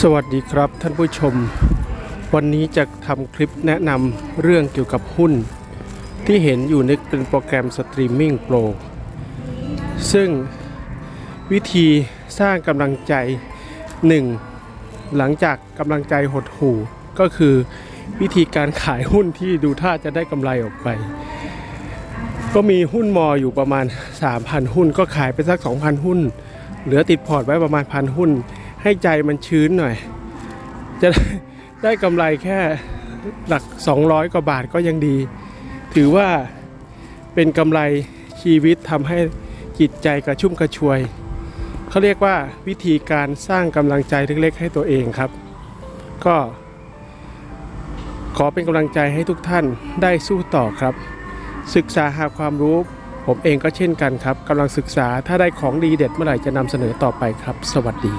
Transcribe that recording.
สวัสดีครับท่านผู้ชม วันนี้จะทำคลิปแนะนำเรื่องเกี่ยวกับหุ้น ที่เห็นอยู่ในเป็นโปรแกรมสตรีมมิ่งโปรซึ่งวิธีสร้างกำลังใจหนึ่งหลังจากกำลังใจหดหู่ก็คือวิธีการขายหุ้นที่ดูท่าจะได้กำไรออกไป ก็มีหุ้นมออยู่ประมาณ 3,000 หุ้น ก็ขายไปสัก 2,000 หุ้น เหลือติดพอร์ตไว้ประมาณพันหุ้น ให้ใจมันชื้นหน่อย จะได้ไดกำไรแค่หลัก 200 กว่าบาทก็ยังดี ถือว่าเป็นกำไรชีวิตทำให้จิตใจกระชุ่มกระชวย เขาเรียกว่าวิธีการสร้างกำลังใจเล็กๆให้ตัวเองครับ ก็ขอเป็นกำลังใจให้ทุกท่านได้สู้ต่อครับ ศึกษาหาความรู้ ผมเองก็เช่นกันครับกำลังศึกษาถ้าได้ของดีเด็ดเมื่อไหร่จะนำเสนอต่อไปครับ สวัสดี